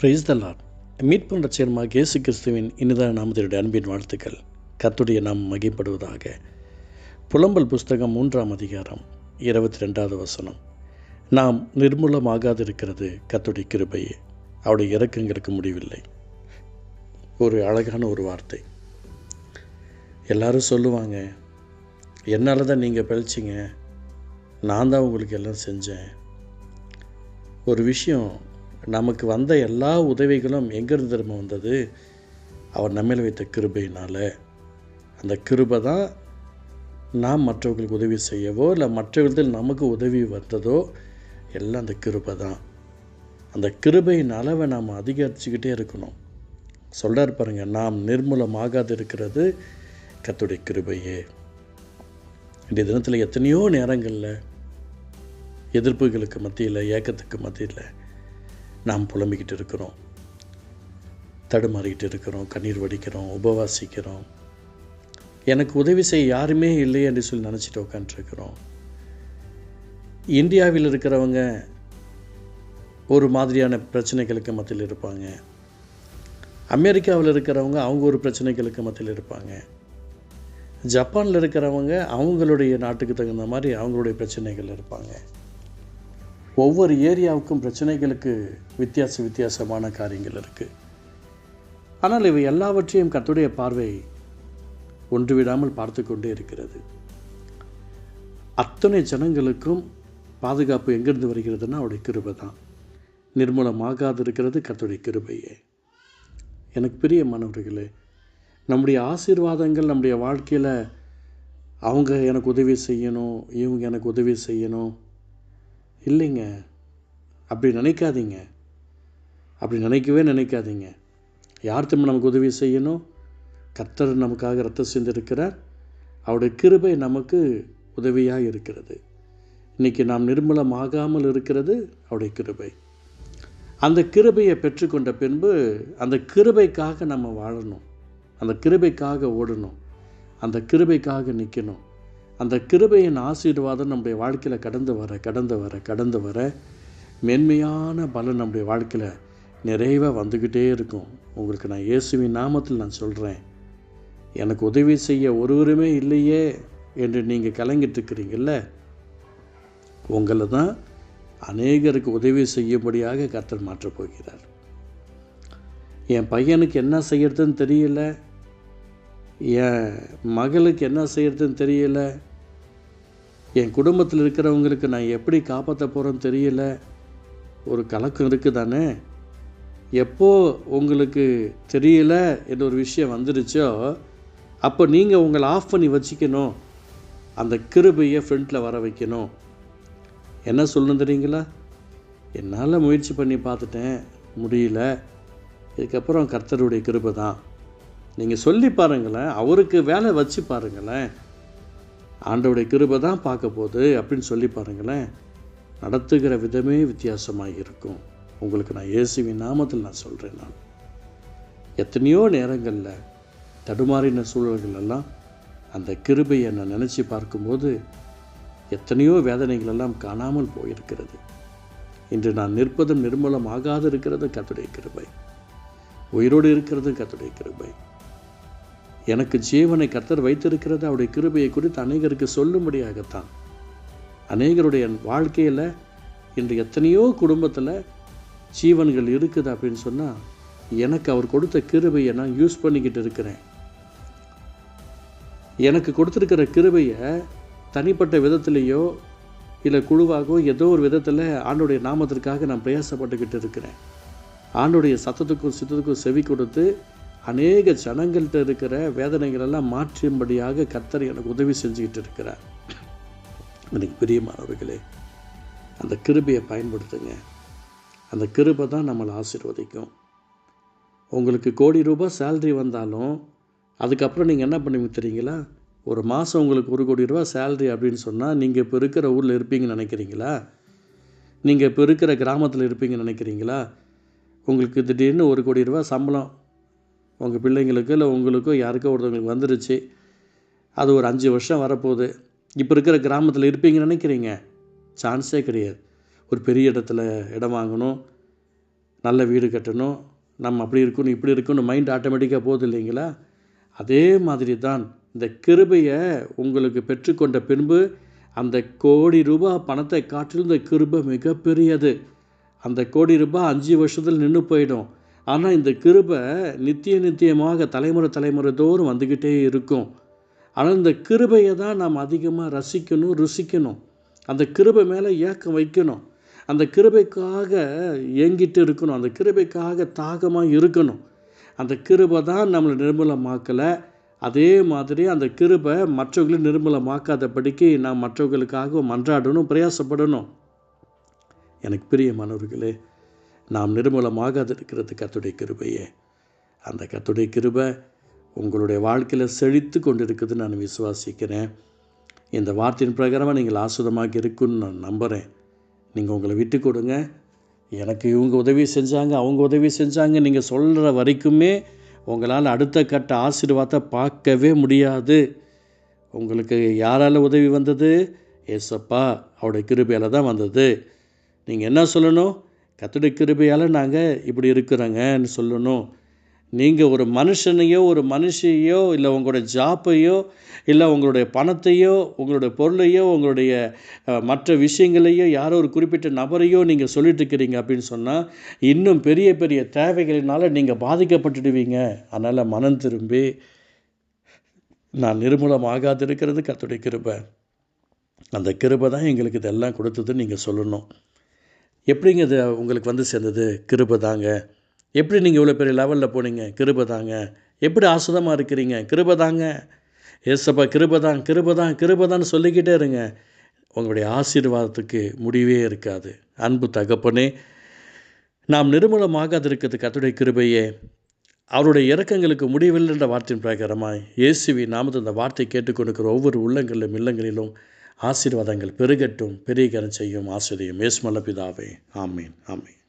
Praise the Lord மீட்பு ரட்சகமாக இயேசு கிறிஸ்துவின் இனிதான நாமத்தினுடைய அன்பின் வாழ்த்துக்கள். கத்துடைய நாம் மகிப்படுவதாக புலம்பல் புஸ்தகம் மூன்றாம் அதிகாரம் இருபத்தி ரெண்டாவது வசனம். நாம் நிர்மூலமாகாதிருக்கிறது கத்துடைய கிருபையே. அவருடைய இறக்கங்களுக்கு முடிவில்லை. ஒரு அழகான ஒரு வார்த்தை. எல்லாரும் சொல்லுவாங்க என்னால் தான் நீங்கள் பழிச்சிங்க? நான் தான் உங்களுக்கு எல்லாம் செஞ்சேன். ஒரு விஷயம் நமக்கு வந்த எல்லா உதவிகளும் எங்கேருந்து திரும்ப வந்தது? அவர் நம்மேல் வைத்த கிருபையினால். அந்த கிருபை தான் நாம் மற்றவர்களுக்கு உதவி செய்யவோ இல்லை மற்றவர்கள் நமக்கு உதவி வந்ததோ எல்லாம் அந்த கிருபை தான். அந்த கிருபையின் அளவை நாம் அதிகரிச்சுக்கிட்டே இருக்கணும். சொல்கிறார் பாருங்கள் நாம் நிர்மூலமாகாது இருக்கிறது கத்துடைய கிருபையே. இன்றைய தினத்தில் எத்தனையோ நேரங்களில் எதிர்ப்புகளுக்கு மத்தியில் ஏக்கத்துக்கு மத்தியில் நாம் புலம்பிக்கிட்டு இருக்கிறோம். தடுமாறிக்கிட்டு இருக்கிறோம் கண்ணீர் வடிக்கிறோம் உபவாசிக்கிறோம். எனக்கு உதவி செய்ய யாருமே இல்லை என்று சொல்லி நினச்சிட்டு உட்காந்துருக்கிறோம் இந்தியாவில் இருக்கிறவங்க ஒரு மாதிரியான பிரச்சனைகளுக்கு மத்தியில் இருப்பாங்க. அமெரிக்காவில் இருக்கிறவங்க அவங்க ஒரு பிரச்சனைகளுக்கு மத்தியில் இருப்பாங்க. ஜப்பானில் இருக்கிறவங்க அவங்களுடைய நாட்டுக்கு தகுந்த மாதிரி அவங்களுடைய பிரச்சனைகள் இருப்பாங்க. ஒவ்வொரு ஏரியாவுக்கும் பிரச்சனைகளுக்கு வித்தியாச வித்தியாசமான காரியங்கள் இருக்குது ஆனால் இவை எல்லாவற்றையும் கத்துடைய பார்வை ஒன்று விடாமல் பார்த்து கொண்டே இருக்கிறது. அத்தனை ஜனங்களுக்கும் பாதுகாப்பு எங்கேருந்து வருகிறதுனா அவருடைய கிருபை தான். நிர்மூலமாகாது இருக்கிறது கத்துடைய கிருபையே. எனக்கு பிரியமானவர்களே நம்முடைய ஆசீர்வாதங்கள் நம்முடைய வாழ்க்கையில் அவங்க எனக்கு உதவி செய்யணும் இவங்க எனக்கு உதவி செய்யணும் இல்லைங்க. அப்படி நினைக்காதீங்க. அப்படி நினைக்கவே நினைக்காதீங்க. யார் திரும்ப நமக்கு உதவி செய்யணும்? கர்த்தர் நமக்காக ரத்தம் செஞ்சிருக்கிறார் அவருடைய கிருபை நமக்கு உதவியாக இருக்கிறது. இன்றைக்கி நாம் நிர்மூலமாகாமல் இருக்கிறது அவருடைய கிருபை. அந்த கிருபையை பெற்றுக்கொண்ட பின்பு அந்த கிருபைக்காக நம்ம வாழணும். அந்த கிருபைக்காக ஓடணும். அந்த கிருபைக்காக நிற்கணும் அந்த கிருபையின் ஆசீர்வாதம் நம்முடைய வாழ்க்கையில் கடந்து வர கடந்து வர கடந்து வர மென்மையான பலன் நம்முடைய வாழ்க்கையில் நிறைவாக வந்துக்கிட்டே இருக்கும். உங்களுக்கு நான் இயேசுவின் நாமத்தில் நான் சொல்கிறேன் எனக்கு உதவி செய்ய ஒருவருமே இல்லையே என்று நீங்கள் கலங்கிட்டு இருக்கிறீங்கல்ல? உங்களை தான் அநேகருக்கு உதவி செய்யும்படியாக கர்த்தர் மாற்றப் போகிறார். என் பையனுக்கு என்ன செய்யறதுன்னு தெரியல. என் மகளுக்கு என்ன செய்யறதுன்னு தெரியல. என் குடும்பத்தில் இருக்கிறவங்களுக்கு நான் எப்படி காப்பாற்ற போகிறேன்னு தெரியல. ஒரு கலக்கம் இருக்குது தானே எப்போ உங்களுக்கு தெரியல என்ற ஒரு விஷயம் வந்துடுச்சோ அப்போ நீங்கள் உங்களை ஆஃப் பண்ணி வச்சுக்கணும். அந்த கிருபையை ஃப்ரண்ட்டில் வர வைக்கணும். என்ன சொல்லணும் தெரியுங்களா? என்னால் முயற்சி பண்ணி பார்த்துட்டேன். முடியல. இதுக்கப்புறம் கர்த்தருடைய கிருபை தான். நீங்கள் சொல்லி பாருங்களேன் அவருக்கு வேலை வச்சு பாருங்களேன். ஆண்டவுடைய கிருபை தான் பார்க்க போகுது அப்படின்னு சொல்லி பாருங்களேன். நடத்துகிற விதமே வித்தியாசமாக இருக்கும். உங்களுக்கு நான் இயேசுவின் நாமத்தில் நான் சொல்கிறேன் நான். எத்தனையோ நேரங்களில் தடுமாறின சூழல்கள் எல்லாம் அந்த கிருபையை நான் நினச்சி பார்க்கும்போது எத்தனையோ வேதனைகள் எல்லாம் காணாமல் போயிருக்கிறது. இன்று நான் நிற்பதும் நிர்மூலம் ஆகாது இருக்கிறது கத்துடைய கிருபை. உயிரோடு இருக்கிறது கத்துடைய கிருபை. எனக்கு ஜீவனை கத்தர் வைத்திருக்கிறது அவருடைய கிருபையை குறித்து அநேகருக்கு சொல்லும்படியாகத்தான். அநேகருடைய வாழ்க்கையில் இன்று எத்தனையோ குடும்பத்தில் ஜீவன்கள் இருக்குது அப்படின்னு சொன்னால் எனக்கு அவர் கொடுத்த கிருபையை நான் யூஸ் பண்ணிக்கிட்டு இருக்கிறேன். எனக்கு கொடுத்துருக்கிற கிருபையை தனிப்பட்ட விதத்திலேயோ இல்லை குழுவாகவோ ஏதோ ஒரு விதத்தில் ஆண்டுடைய நாமத்திற்காக நான் பிரயாசப்பட்டுக்கிட்டு இருக்கிறேன். ஆண்டுடைய சத்தத்துக்கும் சித்தத்துக்கும் செவி கொடுத்து அநேக ஜனங்கள்கிட்ட இருக்கிற வேதனைகளெல்லாம் மாற்றும்படியாக கர்த்தர் எனக்கு உதவி செஞ்சுக்கிட்டு இருக்கிறார். எனக்கு பிரியமானவர்களே அந்த கிருபையை பயன்படுத்துங்க. அந்த கிருபை தான் நம்மளை ஆசீர்வதிக்கும். உங்களுக்கு கோடி ரூபாய் சேல்ரி வந்தாலும் அதுக்கப்புறம் நீங்கள் என்ன பண்ணுவீங்க தெரியுங்களா ஒரு மாதம் உங்களுக்கு ஒரு கோடி ரூபா சேல்ரி அப்படின்னு சொன்னால் நீங்கள் இப்போ இருக்கிற ஊரில் இருப்பீங்கன்னு நினைக்கிறீங்களா? நீங்கள் இப்போ இருக்கிற கிராமத்தில் இருப்பீங்கன்னு நினைக்கிறீங்களா? உங்களுக்கு திடீர்னு ஒரு கோடி ரூபா சம்பளம் உங்கள் பிள்ளைங்களுக்கு இல்லை உங்களுக்கோ யாருக்கோ ஒருத்தவங்களுக்கு வந்துருச்சு. அது ஒரு அஞ்சு வருஷம் வரப்போகுது. இப்போ இருக்கிற கிராமத்தில் இருப்பீங்கன்னு நினைக்கிறீங்க? சான்ஸே கிடையாது. ஒரு பெரிய இடத்துல இடம் வாங்கணும் நல்ல வீடு கட்டணும் நம்ம அப்படி இருக்கணும் இப்படி இருக்கணும் மைண்ட் ஆட்டோமேட்டிக்காக போகுது இல்லைங்களா? அதே மாதிரி தான் இந்த கிருபையை உங்களுக்கு பெற்றுக்கொண்ட பின்பு அந்த கோடி ரூபாய் பணத்தை காட்டிலும் இந்த கிருபை மிகப்பெரியது. அந்த கோடி ரூபாய் அஞ்சு வருஷத்தில் நின்று போயிடும். ஆனால் இந்த கிருபை நித்திய நித்தியமாக தலைமுறை தலைமுறை தோறும் வந்துக்கிட்டே இருக்கும். ஆனால் இந்த கிருபையை தான் நாம் அதிகமாக ரசிக்கணும் ருசிக்கணும். அந்த கிருபை மேலே ஏக்கம் வைக்கணும். அந்த கிருபைக்காக ஏங்கிட்டு இருக்கணும். அந்த கிருபைக்காக தாகமாக இருக்கணும். அந்த கிருபை தான் நம்மளை நிர்மலமாக்கலை. அதே மாதிரி அந்த கிருபை மற்றவர்களையும் நிர்மலமாக்காதபடிக்கு நாம் மற்றவர்களுக்காக மன்றாடணும் பிரயாசப்படணும். எனக்கு பிரியமானவர்களே நாம் நிர்மூலமாகாது இருக்கிறது கத்துடைய கிருபையே. அந்த கத்துடைய கிருபை உங்களுடைய வாழ்க்கையில் செழித்து கொண்டு இருக்குதுன்னு நான் விசுவாசிக்கிறேன். இந்த வார்த்தையின் பிரகாரமாக நீங்கள் ஆசுதமாக இருக்குன்னு நான் நம்புகிறேன் நீங்கள் உங்களை விட்டு கொடுங்க. எனக்கு இவங்க உதவி செஞ்சாங்க அவங்க உதவி செஞ்சாங்க நீங்கள் சொல்கிற வரைக்குமே உங்களால் அடுத்த கட்ட ஆசீர்வாதத்தை பார்க்கவே முடியாது. உங்களுக்கு யாரால் உதவி வந்தது? ஏசப்பா அவருடைய கிருபையால் தான் வந்தது. நீங்கள் என்ன சொல்லணும்? கத்துடைய கிருபையால் நாங்கள் இப்படி இருக்கிறோங்கன்னு சொல்லணும். நீங்கள் ஒரு மனுஷனையோ ஒரு மனுஷையோ இல்லை உங்களுடைய ஜாப்பையோ இல்லை உங்களுடைய பணத்தையோ உங்களுடைய பொருளையோ உங்களுடைய மற்ற விஷயங்களையோ யாரோ ஒரு குறிப்பிட்ட நபரையோ நீங்கள் சொல்லிட்டு இருக்கிறீங்க அப்படின்னு சொன்னால் இன்னும் பெரிய பெரிய தேவைகளினால் நீங்கள் பாதிக்கப்பட்டுடுவீங்க. அதனால் மனம் திரும்பி நான் நிர்மூலமாகாது இருக்கிறது கத்துடைய கிருபை. அந்த கிருபை தான் எங்களுக்கு இதெல்லாம் கொடுத்ததுன்னு நீங்கள் சொல்லணும். எப்படிங்க இது உங்களுக்கு வந்து சேர்ந்தது? கிருபை தாங்க. எப்படி நீங்கள் இவ்வளோ பெரிய லெவலில் போனீங்க? கிருபை தாங்க. எப்படி ஆசுதமாக இருக்கிறீங்க? கிருபை தாங்க. ஏசப்பா கிருபை தான் கிருபை தான் கிருபை தான் சொல்லிக்கிட்டே இருங்க. உங்களுடைய ஆசீர்வாதத்துக்கு முடிவே இருக்காது. அன்பு தகப்பனே நாம் நிர்மூலமாகாதிருக்கிறது கத்துடைய கிருபையே. அவருடைய இறக்கங்களுக்கு முடிவில்லை என்ற வார்த்தையின் பிரகாரமாய் இயேசுவி நாமது அந்த வார்த்தை கேட்டுக்கொண்டிருக்கிற ஒவ்வொரு உள்ளங்களிலும் இல்லங்களிலும் ஆசீர்வாதங்கள் பெருகட்டும் பெரிய கரம் செய்யும் ஆசிரியம் இயேசு பிதாவே. ஆமீன் ஆமீன்.